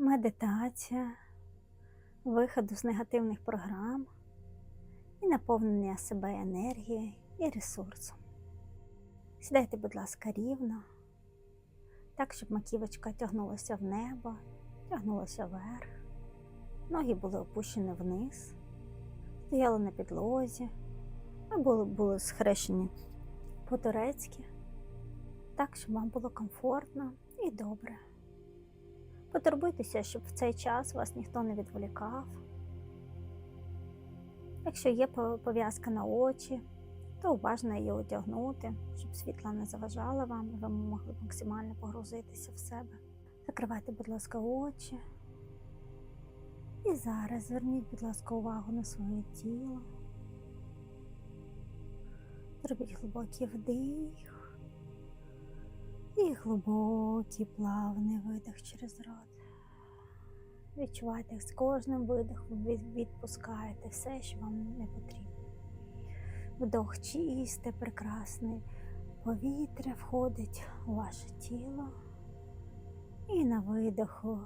медитація, виходу з негативних програм і наповнення себе енергією і ресурсом. Сідайте, будь ласка, рівно, так, щоб маківочка тягнулася в небо, тягнулася вверх, ноги були опущені вниз, стояли на підлозі, або були схрещені по-турецьки, так, щоб вам було комфортно і добре. Потурбуйтеся, щоб в цей час вас ніхто не відволікав. Якщо є пов'язка на очі, то уважно її одягнути, щоб світла не заважало вам, і ви могли максимально погрузитися в себе. Закривайте, будь ласка, очі. І зараз зверніть, будь ласка, увагу на своє тіло. Зробіть глибокий вдих і глибокий плавний видих через рот. Відчувайте, як з кожним видихом ви відпускаєте все, що вам не потрібно. Вдох чисте, прекрасне повітря входить у ваше тіло. І на видоху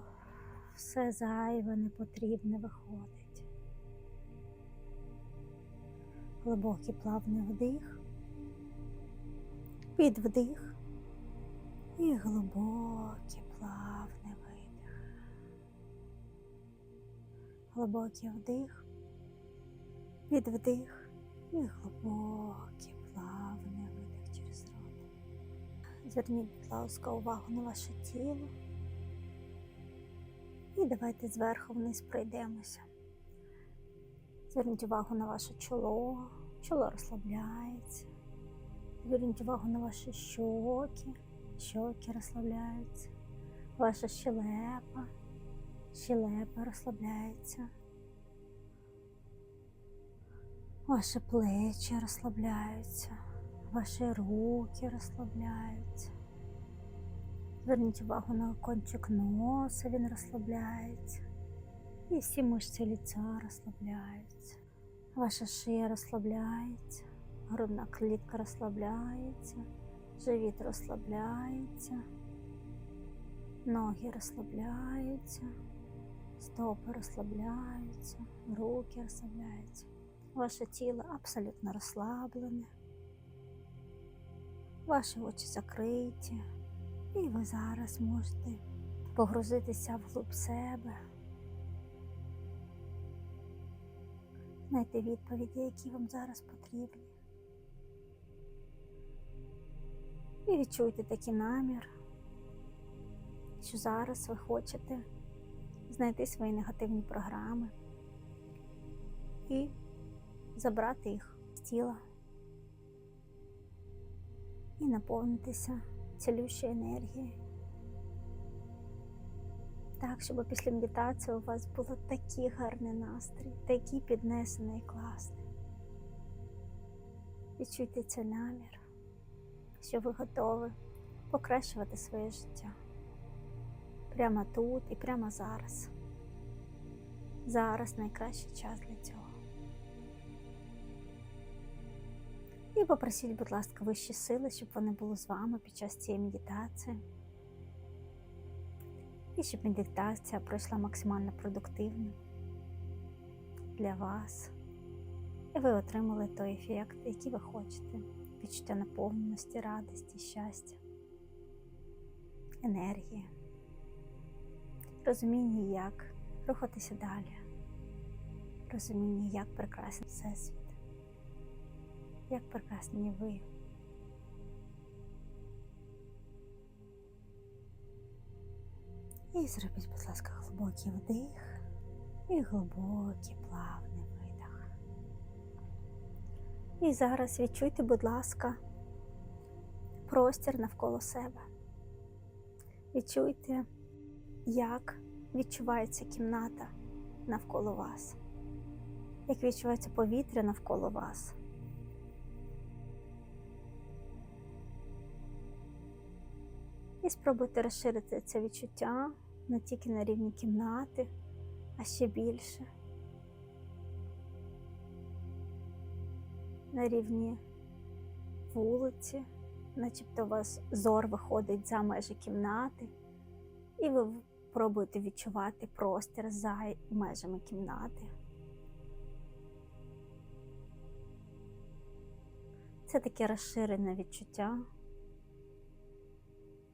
все зайве, непотрібне виходить. Глибокий плавний вдих, підвдих і глибокий плавний видих. Глибокий вдих, підвдих і глибокий плавний видих через рот. Зверніть, будь ласка, увагу на ваше тіло. І давайте зверху вниз пройдемося. Зверніть увагу на ваше чоло. Чоло розслабляється. Зверніть увагу на ваші щоки. Щоки розслабляються. Ваша щелепа. Щелепа розслабляється. Ваші плечі розслабляються. Ваші руки розслабляються. Зверніть увагу на кончик носа, він розслабляється. І всі мишці лиця розслабляються. Ваша шия розслабляється, грудна клітка розслабляється, живіт розслабляється, ноги розслабляються, стопи розслабляються, руки розслабляються. Ваше тіло абсолютно розслаблене. Ваші очі закриті. І ви зараз можете погрузитися вглуб себе, знайти відповіді, які вам зараз потрібні. І відчуйте такий намір, що зараз ви хочете знайти свої негативні програми і забрати їх з тіла і наповнитися цілющої енергії. Так, щоб після медитації у вас було такий гарний настрій, такий піднесений і класний. Відчуйте цей намір, що ви готові покращувати своє життя прямо тут і прямо зараз. Зараз найкращий час для цього. І попросіть, будь ласка, вищі сили, щоб вони були з вами під час цієї медитації. І щоб медитація пройшла максимально продуктивно для вас. І ви отримали той ефект, який ви хочете. Відчуття наповненості, радості, щастя, енергії, розуміння, як рухатися далі, розуміння, як прекрасний всесвіт як прекрасні ви. І зробіть, будь ласка, глибокий вдих і глибокий плавний. І зараз відчуйте, будь ласка, простір навколо себе. Відчуйте, як відчувається кімната навколо вас, як відчувається повітря навколо вас. І спробуйте розширити це відчуття не тільки на рівні кімнати, а ще більше. На рівні вулиці, начебто у вас зор виходить за межі кімнати, і ви Пробуйте відчувати простір за межами кімнати. Це таке розширене відчуття.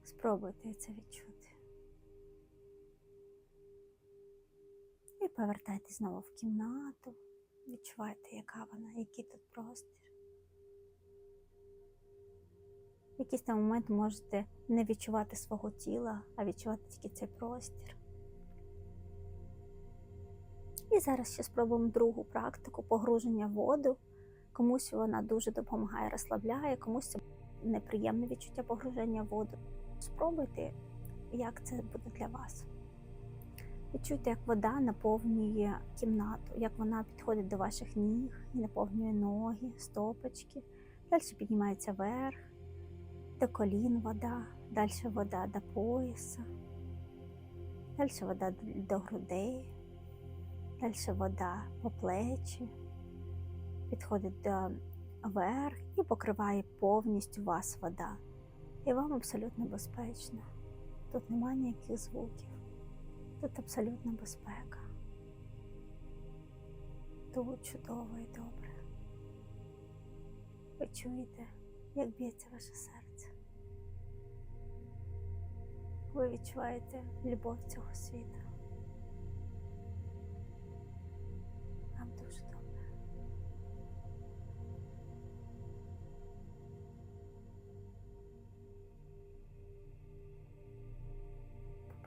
Спробуйте це відчути. І повертайтесь знову в кімнату. Відчувайте, яка вона, який тут простір. В якийсь там момент можете не відчувати свого тіла, а відчувати тільки цей простір. І зараз ще спробуємо другу практику погруження в воду. Комусь вона дуже допомагає, розслабляє, комусь це неприємне відчуття погруження в воду. Спробуйте, як це буде для вас. Відчуйте, як вода наповнює кімнату, як вона підходить до ваших ніг і наповнює ноги, стопочки. Далі піднімається вверх, до колін вода, далі вода до пояса, далі вода до грудей, далі вода по плечі, підходить до верх і покриває повністю вас вода. І вам абсолютно безпечно. Тут немає ніяких звуків. Тут абсолютна безпека. Тут чудово і добре. Ви чуєте, як б'ється ваше серце. Ви відчуваєте любов цього світу.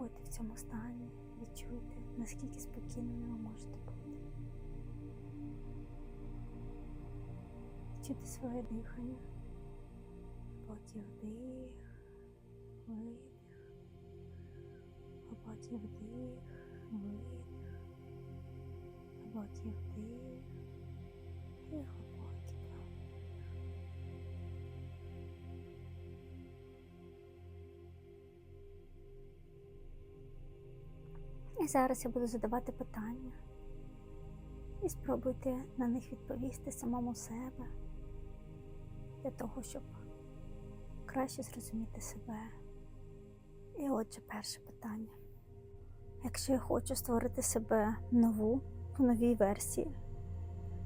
Побудьте в цьому стані, відчуйте, наскільки спокійними ви можете бути. Відчуйте своє дихання. Глибокий вдих, видих, глибокий вдих, видих, глибокий вдих і І зараз я буду задавати питання. І спробуйте на них відповісти самому себе для того, щоб краще зрозуміти себе. І отже, перше питання. Якщо я хочу створити себе нову в новій версії,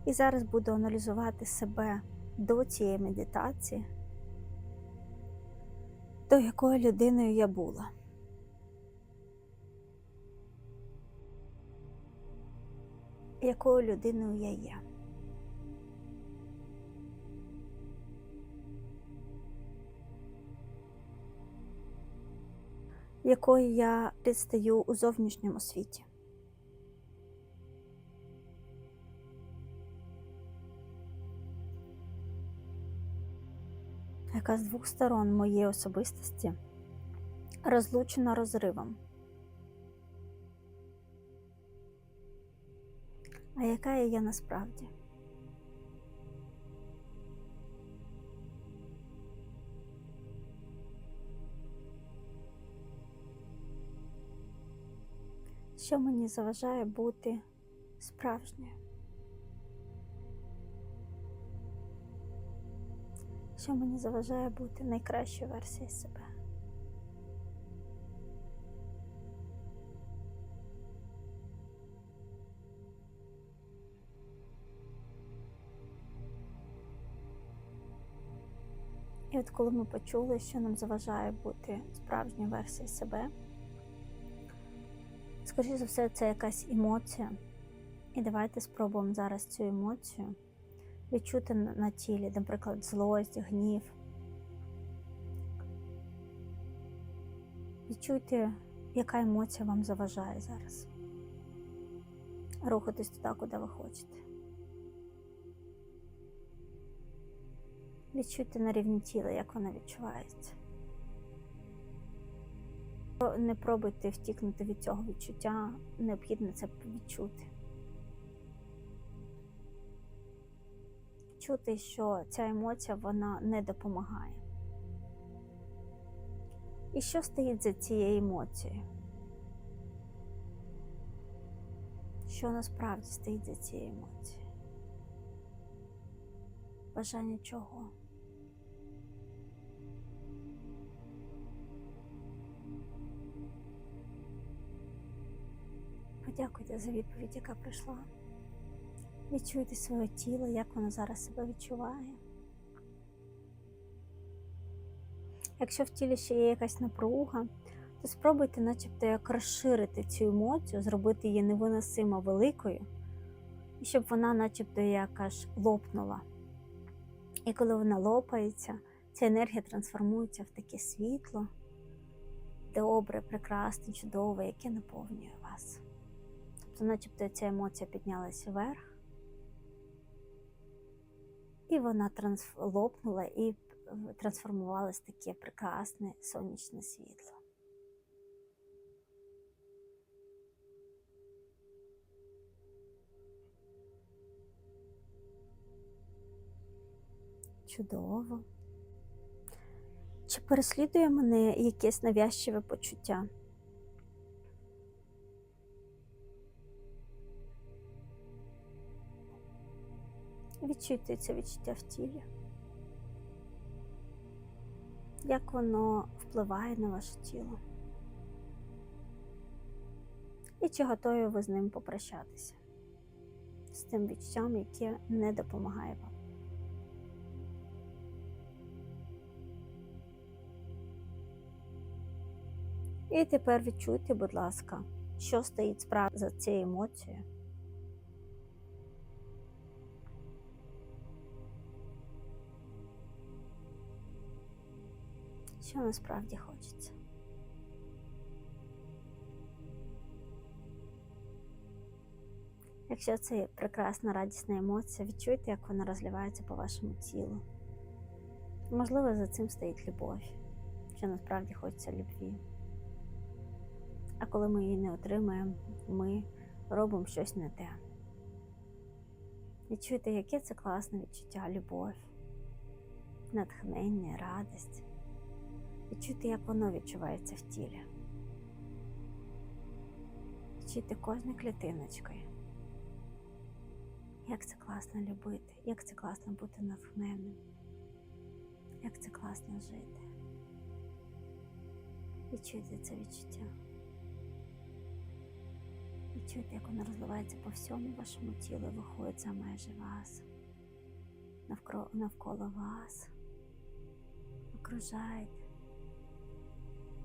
і зараз буду аналізувати себе до цієї медитації, то якою людиною я була? Якою людиною я є? якою я предстаю у зовнішньому світі. Яка з двох сторон моєї особистості розлучена розривом. А яка я є насправді? що мені заважає бути справжньою. Що мені заважає бути найкращою версією себе. І от коли ми почули, що нам заважає бути справжньою версією себе. Скоріше за все, це якась емоція. І давайте спробуємо зараз цю емоцію відчути на тілі, наприклад, злость, гнів. Відчуйте, яка емоція вам заважає зараз. Рухатись туди, куди ви хочете. Відчуйте на рівні тіла, як вона відчувається. Не пробуйте втікнути від цього відчуття, необхідно це відчути. Чути, що ця емоція вона не допомагає. І що стоїть за цією емоцією? Що насправді стоїть за цією емоцією? Бажання чого? Подякуйте за відповідь, яка прийшла. Відчуйте своє тіло, як воно зараз себе відчуває. Якщо в тілі ще є якась напруга, то спробуйте, начебто, як розширити цю емоцію, зробити її невиносимо великою, і щоб вона, начебто, як лопнула. І коли вона лопається, ця енергія трансформується в таке світло, добре, прекрасне, чудове, яке наповнює вас. Тобто, начебто, ця емоція піднялася вверх, і вона лопнула і трансформувалось в таке прекрасне сонячне світло. Чудово. Чи переслідує мене якесь навязчиве почуття? Відчуйте це відчуття в тілі. Як воно впливає на ваше тіло? І чи готові ви з ним попрощатися? З тим відчуттям, яке не допомагає вам? І тепер відчуйте, будь ласка, що стоїть справді за цією емоцією. Що насправді хочеться. Якщо це прекрасна радісна емоція, відчуйте, як вона розливається по вашому тілу. Можливо, за цим стоїть любов, що насправді хочеться любві. А коли ми її не отримаємо, ми робимо щось не те. Відчуйте, яке це класне відчуття, любов, натхнення, радість. Відчуйте, як воно відчувається в тілі. Відчуйте кожною клітиночкою. Як це класно любити, як це класно бути натхненним, як це класно жити. Відчуйте це відчуття. Відчуйте, як воно розливається по всьому вашому тілу, виходить за межі вас, навколо вас, окружаєте.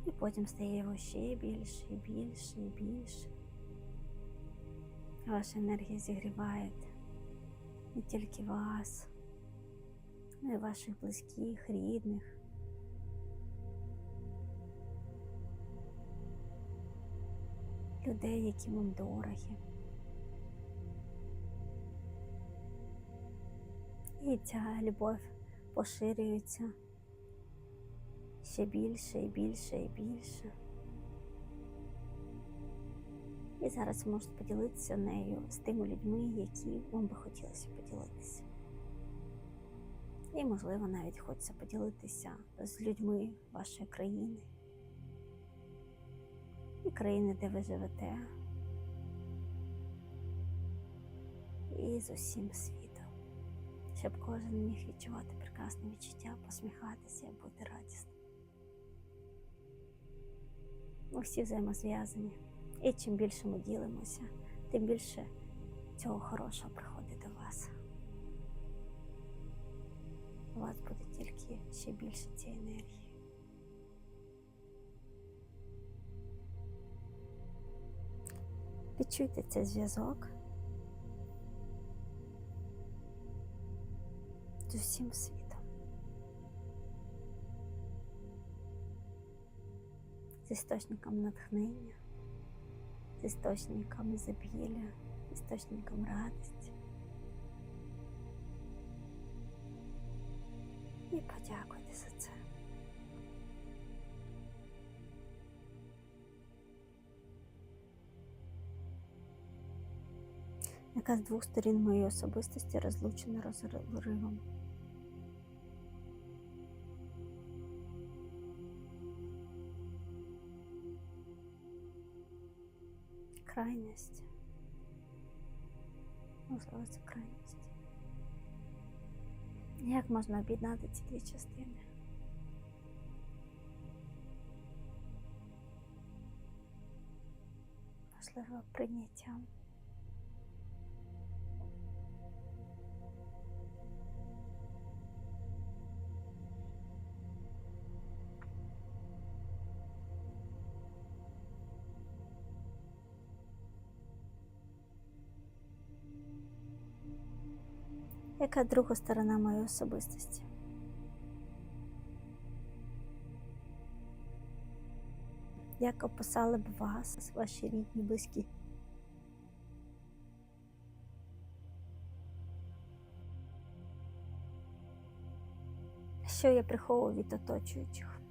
І потім стає його ще більше, і більше, і більше. Ваша енергія зігріває не тільки вас, але й ваших близьких, рідних. Людей, які вам дорогі. І ця любов поширюється ще більше і більше і більше. І зараз ви можете поділитися нею з тими людьми, які вам би хотілося поділитися. І, можливо, навіть хочеться поділитися з людьми вашої країни і країни, де ви живете, і з усім світом, щоб кожен міг відчувати прекрасне відчуття, посміхатися і бути радісним. Ми всі взаємозв'язані. І чим більше ми ділимося, тим більше цього хорошого приходить до вас. У вас буде тільки ще більше цієї енергії. Відчуйте цей зв'язок з усім світом. З істочником натхнення з істочником ізобілля, істочником радості. І подякуйте за це. Яка з двох сторін моєї особистості розлучена розривом. Крайність. Можливо, це крайність. Як можна об'єднати ці дві частини? Можливо, прийняття. Яка друга сторона моєї особистості? Як описали б вас, ваші рідні, близькі? Що я приховую від оточуючих?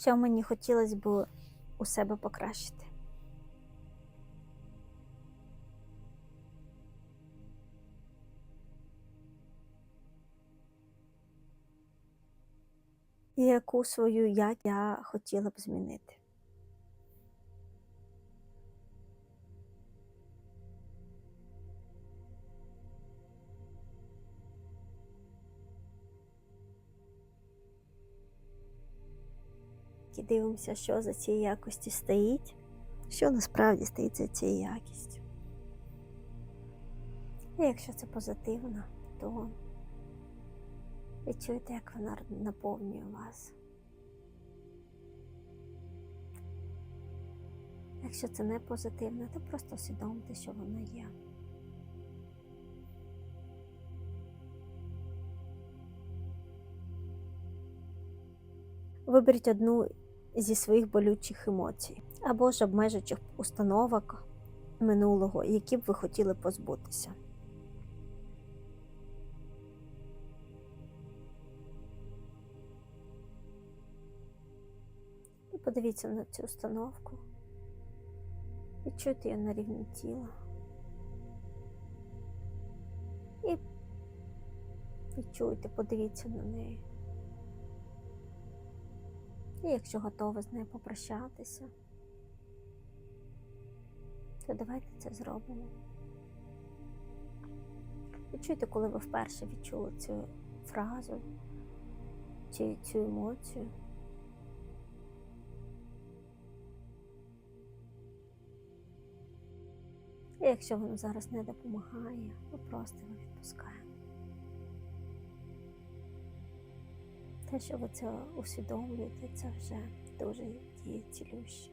Що мені хотілося б у себе покращити? Яку свою я, я хотіла б змінити? Дивимося, що за цією якості стоїть, що насправді стоїть за цією якістю. І якщо це позитивно, то відчуєте, як вона наповнює вас. Якщо це не позитивно, то просто усвідомте, що воно є. Виберіть одну зі своїх болючих емоцій або ж обмежуючих установок минулого, які б ви хотіли позбутися. І подивіться на цю установку. Відчуйте її на рівні тіла. І відчуйте, подивіться на неї. І якщо готові з нею попрощатися, то давайте це зробимо. Відчуйте, коли ви вперше відчули цю фразу чи цю емоцію. І якщо воно зараз не допомагає, то просто його відпускаємо. Те, що ви це усвідомлюєте, це вже дуже діє цілюще.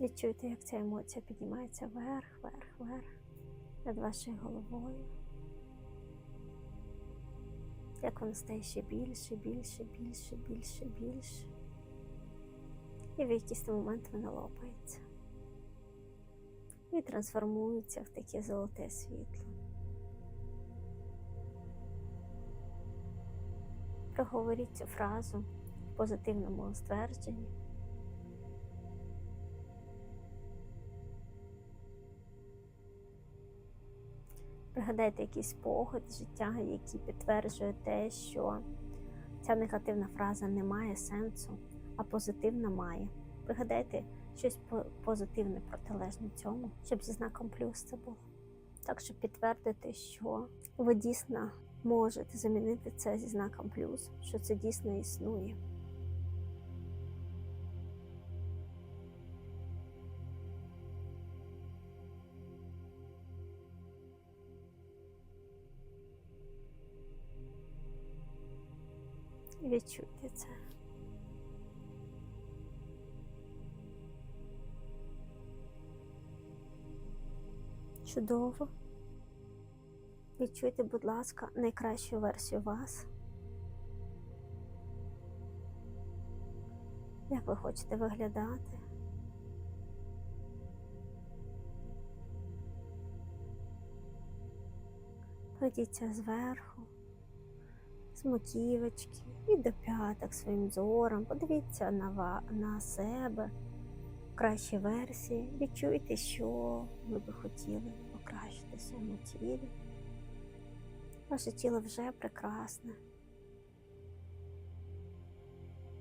Відчуйте, як ця емоція піднімається вверх, вверх, вверх над вашою головою. Як вона стає ще більше, більше, більше, більше, більше. І в якийсь момент вона лопається. І трансформується в таке золоте світло. Проговоріть цю фразу в позитивному ствердженні. Пригадайте якийсь спогад життя, який підтверджує те, що ця негативна фраза не має сенсу, а позитивна має. Пригадайте щось позитивне протилежне цьому, щоб зі знаком плюс це було. Так, щоб підтвердити, що ви дійсно можете замінити це зі знаком плюс, що це дійсно існує. Відчуйте це. Чудово. Відчуйте, будь ласка, найкращу версію вас. Як ви хочете виглядати? Пройдіться зверху, з маківочки і до п'яток своїм зором. Подивіться на, на себе в кращій версії. Відчуйте, що ви би хотіли покращити в своєму тілі. Ваше тіло вже прекрасне.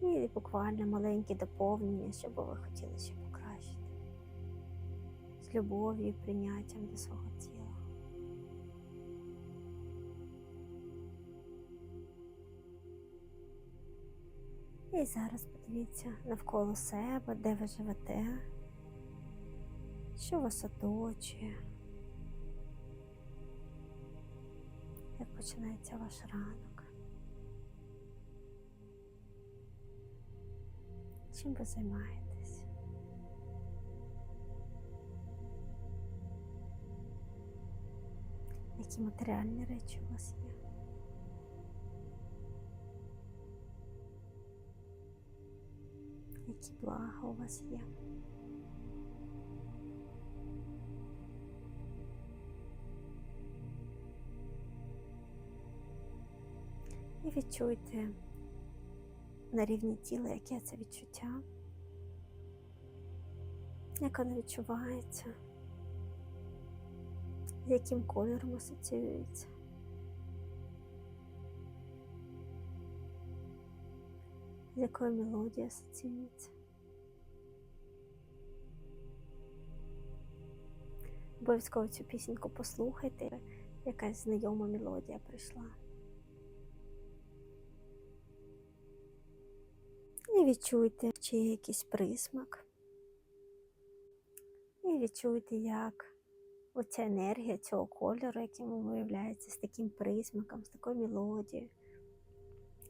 І буквально маленькі доповнення, що би ви хотіли ще покращити. З любов'ю і прийняттям до свого тіла. І зараз подивіться навколо себе, де ви живете, що вас оточує. Починається ваш ранок. Чим ви займаєтесь? Які матеріальні речі у вас є? Які блага у вас є? Відчуйте на рівні тіла, яке це відчуття, як воно відчувається, з яким кольором асоціюється. З якою мелодією асоціюється. Обов'язково цю пісеньку послухайте, якась знайома мелодія прийшла. Відчуйте, чи є якийсь присмак. І відчуйте, як оця енергія цього кольору, яким виявляється, з таким присмаком, з такою мелодією,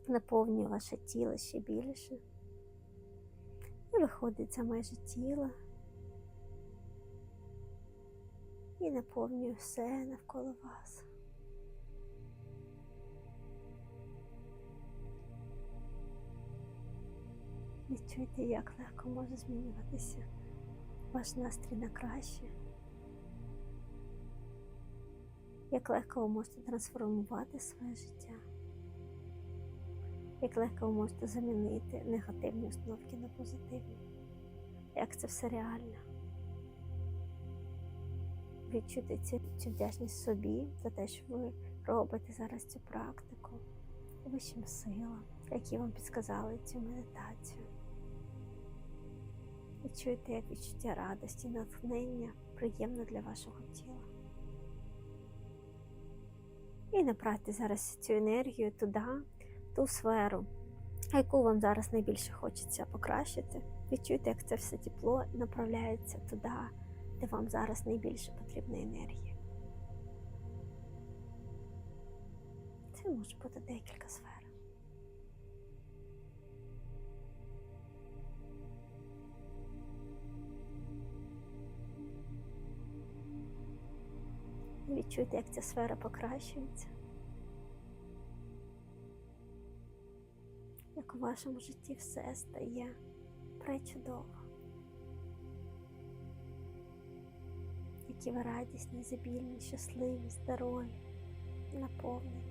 наповнює ваше тіло ще більше. І виходить за майже тіло. І наповнює все навколо вас. Відчуйте, як легко може змінюватися ваш настрій на краще. Як легко ви можете трансформувати своє життя, як легко ви можете замінити негативні установки на позитивні, як це все реально. Відчути цю, вдячність собі за те, що ви робите зараз цю практику, вищим силам, які вам підсказали цю медитацію. Відчуйте, як відчуття радості, натхнення приємно для вашого тіла. І направте зараз цю енергію туди, ту сферу, яку вам зараз найбільше хочеться покращити. Відчуйте, як це все тепло направляється туди, де вам зараз найбільше потрібна енергія. Це може бути декілька сфер. Відчуйте, як ця сфера покращується. Як у вашому житті все стає пречудово. Які ви радісні, забільні, щасливі, здорові, наповнені.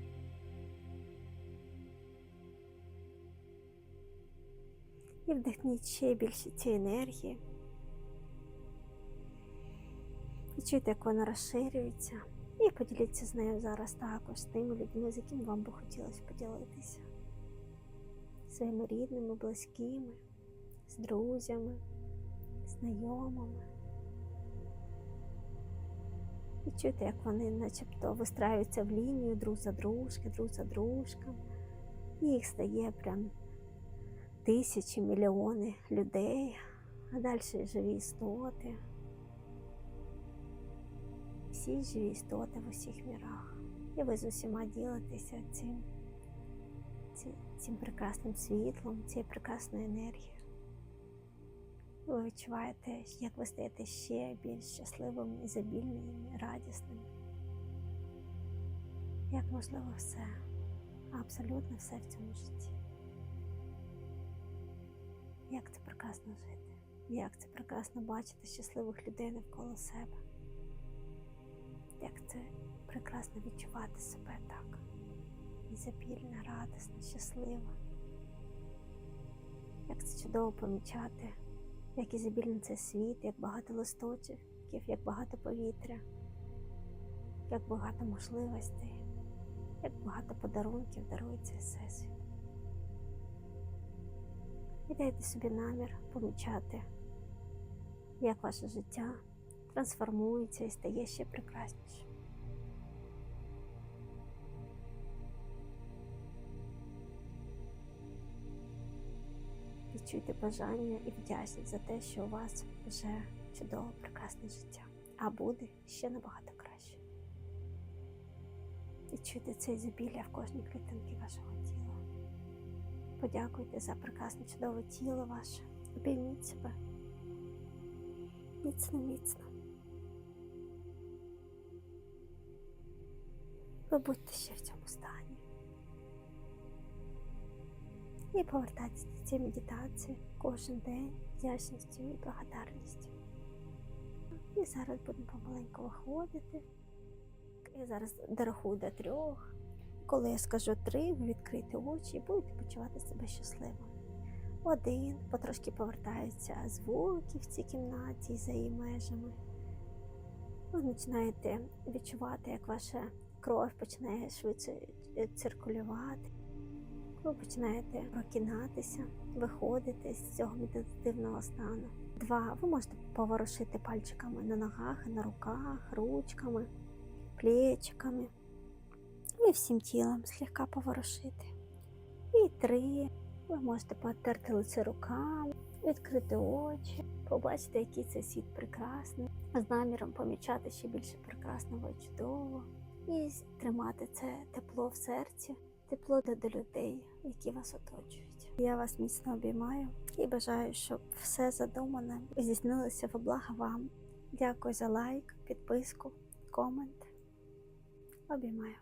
І вдихніть ще більше цієї енергії. Відчуйте, як вона розширюється. І поділіться з нею зараз також тими людьми, з якими вам би хотілося поділитися. Своїми рідними, близькими, з друзями, знайомими. Відчуйте, як вони начебто вистраюються в лінію друг за дружки, друг за дружком. І їх стає прям тисячі, мільйони людей, а далі живі істоти всі живі істоти в усіх мірах. І ви з усіма ділитеся цим, цим, цим прекрасним світлом, цією прекрасною енергією. Ви відчуваєте, як ви стаєте ще більш щасливими, ізобільними, радісними. Як можливо все, абсолютно все в цьому житті. Як це прекрасно жити, як це прекрасно бачити щасливих людей навколо себе як це прекрасно відчувати себе так. Ізобільна, радісна, щаслива. Як це чудово помічати, як ізобільний цей світ, як багато листочків, як багато повітря, як багато можливостей, як багато подарунків дарує цей всесвіт. І дайте собі намір помічати, як ваше життя трансформується і стає ще прекрасніше. відчуйте бажання і вдячність за те, що у вас вже чудове, прекрасне життя, а буде ще набагато краще. Відчуйте це ізобілля в кожній клітинці вашого тіла. Подякуйте за прекрасне чудове тіло ваше. Обійміть себе. Міцно, міцно. Ви будьте ще в цьому стані. І повертайтеся до цієї медитації кожен день вдячністю і благодарністю. І зараз будемо помаленьку виходити. Я зараз дорахую до трьох. Коли я скажу три, ви відкрийте очі і будете почувати себе щасливо. Один, потрошки повертаються звуки в цій кімнаті за її межами. Ви починаєте відчувати, як ваша кров починає швидше е, циркулювати. Ви починаєте прокинатися, виходити з цього медитативного стану. Два. Ви можете поворушити пальчиками на ногах, на руках, ручками, плечиками. І всім тілом слегка поворушити. І три. Ви можете потерти лице руками, відкрити очі, побачити, який цей світ прекрасний, з наміром помічати ще більше прекрасного і чудового, і тримати це тепло в серці, тепло до людей, які вас оточують. Я вас міцно обіймаю і бажаю, щоб все задумане здійснилося в благо вам. Дякую за лайк, підписку, комент. Обіймаю.